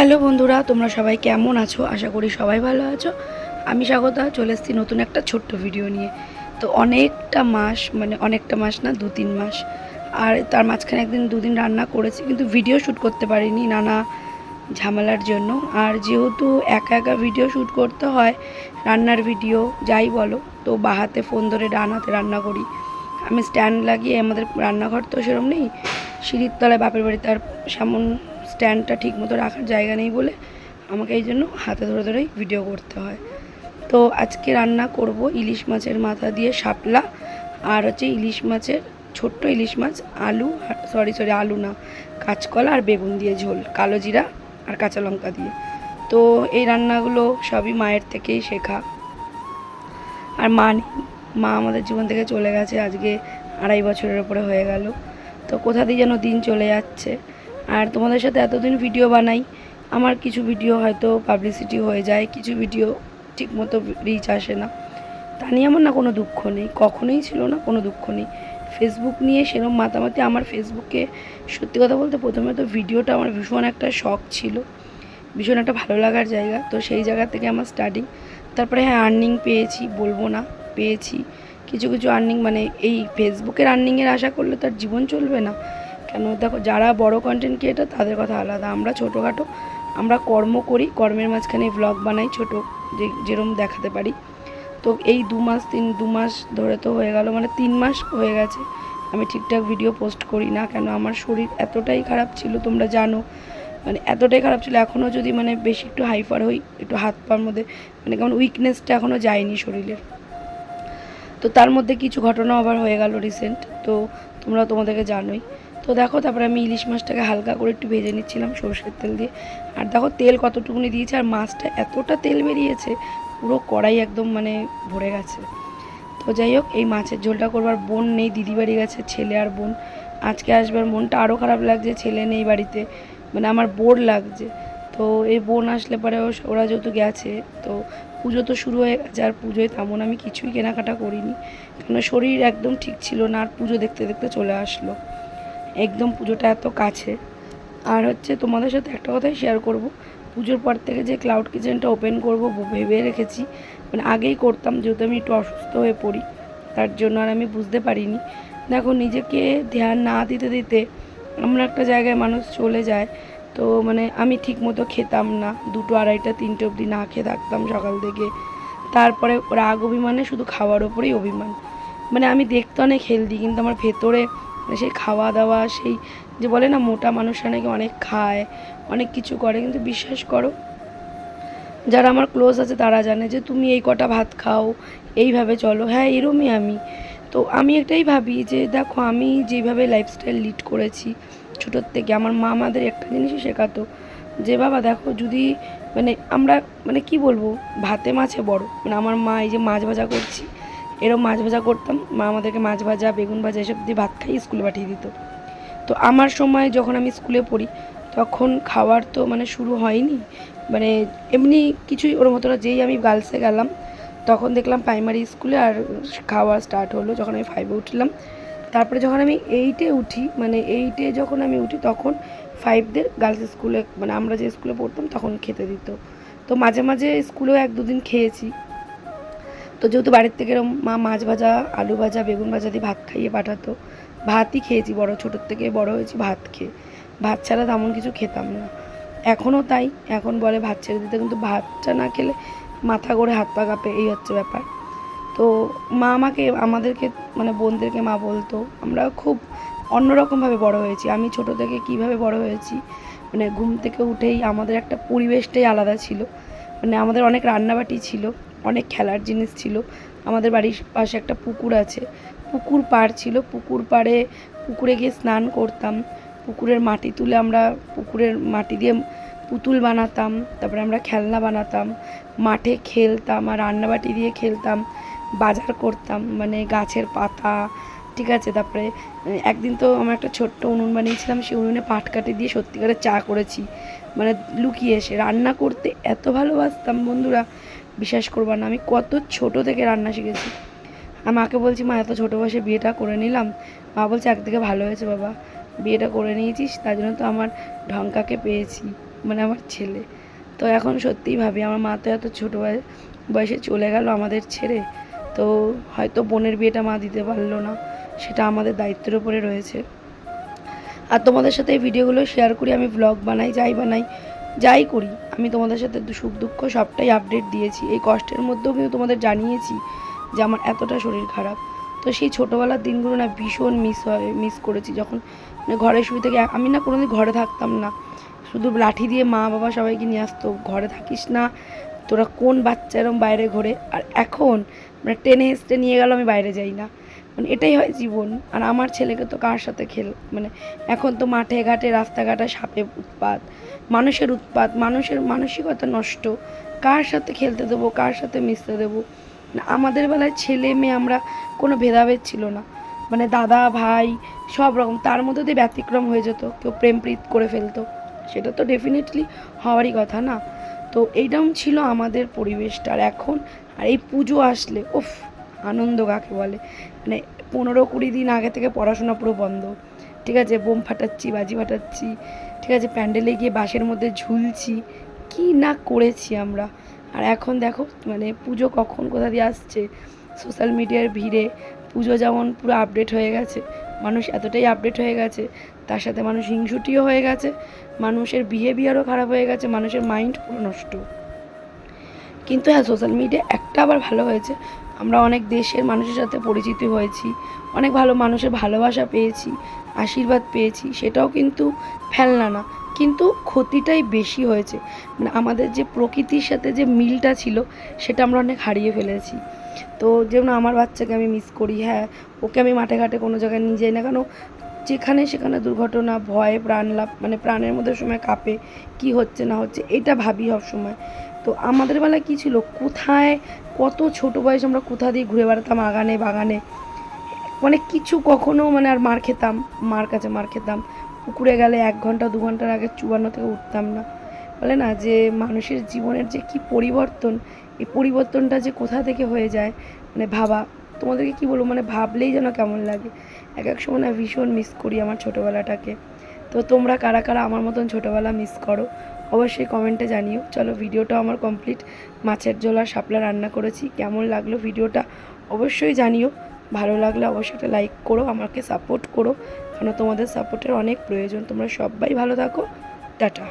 Hello বন্ধুরা, তোমরা সবাই কেমন আছো? আশা করি সবাই ভালো আছো। আমি স্বাগতা, চলে এসেছি নতুন একটা ছোট্ট ভিডিও নিয়ে। তো অনেকটা মাস মানে অনেকটা মাস না দু তিন মাস। আর তার মাঝখানে একদিন, দুদিন রান্না করেছি, কিন্তু ভিডিও শ্যুট করতে পারিনি নানা ঝামেলার জন্য। আর যেহেতু একা একা ভিডিও শ্যুট করতে হয়, রান্নার ভিডিও যাই বলো, তো বা হাতে ফোন ধরে ডান হাতে রান্না করি। আমি স্ট্যান্ড লাগিয়ে আমাদের রান্নাঘর তো সেরকম নেই, সিঁড়ির তলায় বাপের বাড়িতে আর সেমন স্ট্যান্ডটা ঠিক মতো রাখার জায়গা নেই বলে আমাকে এই জন্য হাতে ধরে ধরেই ভিডিও করতে হয়। তো আজকে রান্না করব ইলিশ মাছের মাথা দিয়ে শাপলা আর হচ্ছে ইলিশ মাছের, ছোট্ট ইলিশ মাছ, আলু সরি সরি আলু না, কাঁচকলা আর বেগুন দিয়ে ঝোল, কালো জিরা আর কাঁচা লঙ্কা দিয়ে। তো এই রান্নাগুলো সবই মায়ের থেকেই শেখা। আর মা মা আমাদের জীবন থেকে চলে গেছে, আজকে আড়াই বছরের উপরে হয়ে গেল। তো কোথা দিয়ে যেন দিন চলে যাচ্ছে। আর তোমাদের সাথে এতদিন ভিডিও বানাই, আমার কিছু ভিডিও হয়তো পাবলিসিটি হয়ে যায়, কিছু ভিডিও ঠিকমতো রিচ আসে না। তা নিয়ে আমার না কোনো দুঃখ নেই, কখনোই ছিল না কোনো দুঃখ নেই। ফেসবুক নিয়ে সেরকম মাতামাতি আমার ফেসবুকে সত্যি কথা বলতে প্রথমে তো ভিডিওটা আমার ভীষণ একটা শখ ছিল, ভীষণ একটা ভালো লাগার জায়গা। তো সেই জায়গা থেকে আমার স্টার্টিং তারপরে হ্যাঁ আর্নিং পেয়েছি, বলব না, পেয়েছি। কিছু কিছু আর্নিং মানে এই ফেসবুকের আর্নিংয়ের আশা করলে তার জীবন চলবে না। কেন? দেখো, যারা বড় কন্টেন্ট ক্রিয়েটার তাদের কথা আলাদা। আমরা ছোটোখাটো, আমরা কর্ম করি, কর্মের মাঝখানে ব্লগ বানাই ছোট, যে যেরম দেখাতে পারি। তো এই দু মাস, তিন, দু মাস ধরে তো হয়ে গেল মানে তিন মাস হয়ে গেছে। আমি ঠিকঠাক ভিডিও পোস্ট করি না কেন? আমার শরীর এতটাই খারাপ ছিল, তোমরা জানো। মানে এতটাই খারাপ ছিল এখনও যদি মানে বেশি একটু হাইফার হই, একটু হাত পার মধ্যে মানে কেমন উইকনেসটা এখনও যায়নি শরীরের। তো তার মধ্যে কিছু ঘটনা আবার হয়ে গেল রিসেন্ট তো তোমরা তোমাদেরকে জানোই। তো দেখো, তারপরে আমি ইলিশ মাছটাকে হালকা করে একটু ভেজে নিচ্ছিলাম সর্ষের তেল দিয়ে। আর দেখো, তেল কতটুকুনি দিয়েছে আর মাছটা এতটা তেল বেরিয়েছে, পুরো কড়াই একদম মানে ভরে গেছে। তো যাই হোক, এই মাছের ঝোলটা করবার বোন নেই দিদি বাড়ি গেছে, ছেলে আর বোন। আজকে আসবার মনটা আরও খারাপ লাগছে, ছেলে নেই বাড়িতে। মানে আমার বোর লাগছে। তো এই বোন আসলে পরে ওরা যেহেতু গেছে, তো পুজো তো শুরু হয়ে গেছে, আর পুজোয় তেমন আমি কিছুই কেনাকাটা করিনি। কেন শরীর একদম ঠিক ছিল না, আর পুজো দেখতে দেখতে চলে আসলো। একদম পুজোটা এত কাছে। আর হচ্ছে তোমাদের সাথে একটা কথাই শেয়ার করব। পুজোর পর থেকে যে ক্লাউড কিচেনটা ওপেন করব ভেবে রেখেছি। মানে আগেই করতাম, যেহেতু আমি একটু অসুস্থ হয়ে পড়ি, তার জন্য আর আমি বুঝতে পারিনি। দেখো, নিজেকে ধ্যান না দিতে দিতে এমন একটা জায়গায় মানুষ চলে যায়। তো মানে আমি ঠিক মতো খেতাম না। দুটো আড়াইটা, তিনটে অবধি না খেয়ে থাকতাম সকাল থেকে। তারপরে রাগ অভিমানে শুধু খাওয়ার ওপরেই অভিমান। মানে আমি দেখতে অনেক হেলদি কিন্তু আমার ভেতরে মানে সেই খাওয়া দাওয়া সেই যে বলে না, মোটা মানুষরা নাকি অনেক খায়, অনেক কিছু করে। কিন্তু বিশ্বাস করো, যারা আমার ক্লোজ আছে তারা জানে যে তুমি এই কটা ভাত খাও, এইভাবে চলো। হ্যাঁ এরমই আমি। তো আমি এটাই ভাবি যে দেখো, আমি যেভাবে লাইফস্টাইল লিড করেছি ছোটোর থেকে, আমার মা আমাদের একটা জিনিসই শেখাতো যে, বাবা, দেখো, যদি মানে আমরা মানে কি বলব, ভাতে মাছে বড়। মানে আমার মা এই যে মাছ ভাজা করছি এরকম মাছ ভাজা করতাম। মা আমাদেরকে মাছ ভাজা, বেগুন ভাজা এসব দিয়ে ভাত খাই স্কুলে পাঠিয়ে দিত। তো আমার সময় যখন আমি স্কুলে পড়ি, তখন খাওয়ার তো মানে শুরু হয়নি। মানে এমনি কিছুই ওর মতো না, যেই আমি গার্লসে গেলাম, তখন দেখলাম প্রাইমারি স্কুলে আর খাওয়া স্টার্ট হলো যখন আমি ফাইভে উঠলাম। তারপরে যখন আমি এইটে উঠি মানে এইটে যখন আমি উঠি, তখন ফাইভদের গার্লস স্কুলে মানে আমরা যে স্কুলে পড়তাম, তখন খেতে দিত। তো মাঝে মাঝে স্কুলেও এক দুদিন খেয়েছি। তো যেহেতু বাড়ির থেকে এরম মা মাছ ভাজা, আলু ভাজা, বেগুন ভাজা দিয়ে ভাত খাইয়ে পাঠাতো, ভাতই খেয়েছি বড়, ছোটোর থেকে বড় হয়েছি ভাত খেয়ে। ভাত ছাড়া তেমন কিছু খেতাম না। এখনও তাই, এখন বলে ভাত ছেড়ে দিতে, কিন্তু ভাতটা না খেলে মাথা করে হাত পা কাঁপে, এই হচ্ছে ব্যাপার। তো মা আমাকে, আমাদেরকে মানে বোনদেরকে মা বলতো, আমরা খুব অন্যরকমভাবে বড় হয়েছি। আমি ছোট থেকে কীভাবে বড় হয়েছি? মানে ঘুম থেকে উঠেই আমাদের একটা পরিবেশটাই আলাদা ছিল। মানে আমাদের অনেক রান্নাবাটি ছিল। অনেক খেলার জিনিস ছিল। আমাদের বাড়ির পাশে একটা পুকুর আছে। পুকুর পাড় ছিল। পুকুর পাড়ে পুকুরে গিয়ে স্নান করতাম। পুকুরের মাটি তুলে আমরা পুকুরের মাটি দিয়ে পুতুল বানাতাম। তারপরে আমরা খেলনা বানাতাম। মাঠে খেলতাম আর রান্নাবাটি দিয়ে খেলতাম। বাজার করতাম। মানে গাছের পাতা, ঠিক আছে? তারপরে একদিন তো আমার একটা ছোট্ট উনুন বানিয়েছিলাম। সেই উনুনে পাট কাটি দিয়ে সত্যিকারের চা করেছি। মানে লুকিয়ে এসে রান্না করতে এত ভালোবাসতাম বন্ধুরা। বিশ্বাস করব না, আমি কত ছোট থেকে রান্না শিখেছি। আর মাকে বলছি, মা, এত ছোটো বয়সে বিয়েটা করে নিলাম। মা বলছে, একদিকে ভালো হয়েছে বাবা, বিয়েটা করে নিয়েছিস, তার জন্য তো আমার ঢঙ্কাকে পেয়েছি মানে আমার ছেলে। তো এখন সত্যিই ভাবি, আমার মা তো এত ছোটো বয়সে চলে গেল আমাদের ছেড়ে, তো হয়তো বোনের বিয়েটা মা দিতে পারল না, সেটা আমাদের দায়িত্বের উপরে রয়েছে। আর তোমাদের সাথে এই ভিডিওগুলো শেয়ার করি, আমি ব্লগ বানাই, যাই বানাই যাই করি, আমি তোমাদের সাথে সুখ দুঃখ সবটাই আপডেট দিয়েছি। এই কষ্টের মধ্যেও কিন্তু তোমাদের জানিয়েছি যে আমার এতটা শরীর খারাপ। তো সেই ছোটোবেলার দিনগুলো না ভীষণ মিস হয় মিস করেছি। যখন মানে ঘরে শুয়ে থেকে, আমি না কোনোদিন ঘরে থাকতাম না। শুধু লাঠি দিয়ে মা বাবা সবাইকে নিয়ে আসতো, ঘরে থাকিস না, তোরা কোন বাচ্চা এরম বাইরে ঘোরে? আর এখন মানে টেনে হেসটে নিয়ে গেল আমি বাইরে যাই না। মানে এটাই হয় জীবন। আর আমার ছেলেকে তো কার সাথে খেল মানে এখন তো মাঠে ঘাটে রাস্তাঘাটে সাপে উৎপাত মানুষের উৎপাত মানুষের মানসিকতা নষ্ট। কার সাথে খেলতে দেবো কার সাথে মিশতে দেবো? না, আমাদের বেলায় ছেলে মেয়ে আমরা কোনো ভেদাভেদ ছিল না। মানে দাদা ভাই সব রকম তার মধ্যে দিয়ে ব্যতিক্রম হয়ে যেত কেউ প্রেম প্রীত করে ফেলতো। সেটা তো ডেফিনেটলি হওয়ারই কথা না। তো এইরকম ছিল আমাদের পরিবেশটা আর এখন আর এই পুজো আসলে উফ! আনন্দ কাকে বলে? মানে পনেরো কুড়ি দিন আগে থেকে পড়াশোনা পুরো বন্ধ। ঠিক আছে, বোম ফাটাচ্ছি, বাজি ফাটাচ্ছি, ঠিক আছে, প্যান্ডেলে গিয়ে বাসের মধ্যে ঝুলছি। কি না করেছি আমরা? আর এখন দেখো মানে পুজো কখন, কোথা দিয়ে আসছে? সোশ্যাল মিডিয়ার ভিড়ে পুজো যেমন পুরো আপডেট হয়ে গেছে, মানুষ এতটাই আপডেট হয়ে গেছে, তার সাথে মানুষ হিংসুটিও হয়ে গেছে, মানুষের বিহেভিয়ারও খারাপ হয়ে গেছে, মানুষের মাইন্ড পুরো নষ্ট। কিন্তু হ্যাঁ সোশ্যাল মিডিয়া একটা আবার ভালো হয়েছে। আমরা অনেক দেশের মানুষের সাথে পরিচিত হয়েছি, অনেক ভালো মানুষের ভালোবাসা পেয়েছি, আশীর্বাদ পেয়েছি, সেটাও কিন্তু ফেলনা না। কিন্তু ক্ষতিটাই বেশি হয়েছে। মানে আমাদের যে প্রকৃতির সাথে যে মিলটা ছিল, সেটা আমরা অনেক হারিয়ে ফেলেছি। তো যেমন আমার বাচ্চাকে আমি মিস করি হ্যাঁ ওকে আমি মাঠে ঘাটে কোনো জায়গায় নিয়ে যাই না কেন? যেখানে সেখানে দুর্ঘটনা, ভয় প্রাণ লাভ মানে প্রাণের মধ্যে সময় কাঁপে, কি হচ্ছে না হচ্ছে, এটা ভাবি সব সময় তো আমাদের বেলায় কী ছিল? কোথায় কত ছোট বয়স আমরা কোথা দিয়ে ঘুরে বেড়াতাম, আগানে, বাগানে? মানে কিছু কখনো মানে আর মার খেতাম, মার কাছে মার খেতাম। পুকুরে গেলে এক ঘণ্টা, দু ঘণ্টার আগে চুয়ান্ন থেকে উঠতাম না। বলে না যে মানুষের জীবনের যে কি পরিবর্তন, এই পরিবর্তনটা যে কোথা থেকে হয়ে যায়? মানে ভাবা, তোমাদেরকে কি বলব? মানে ভাবলেই যেন কেমন লাগে। এক এক সময় না ভীষণ মিস করি আমার ছোটোবেলাটাকে। তো তোমরা কারা কারা আমার মতন ছোটোবেলা মিস করো? অবশ্যই কমেন্টে জানিও। চলো ভিডিওটা আমার কমপ্লিট মাছের জোলা শাপলা রান্না করেছি। কেমন লাগল ভিডিওটা অবশ্যই জানিও। ভালো লাগলে অবশ্যই একটা লাইক করো, আমাকে সাপোর্ট করো। কারণ তোমাদের সাপোর্টের অনেক প্রয়োজন। তোমরা সবাই ভালো থাকো। টাটা।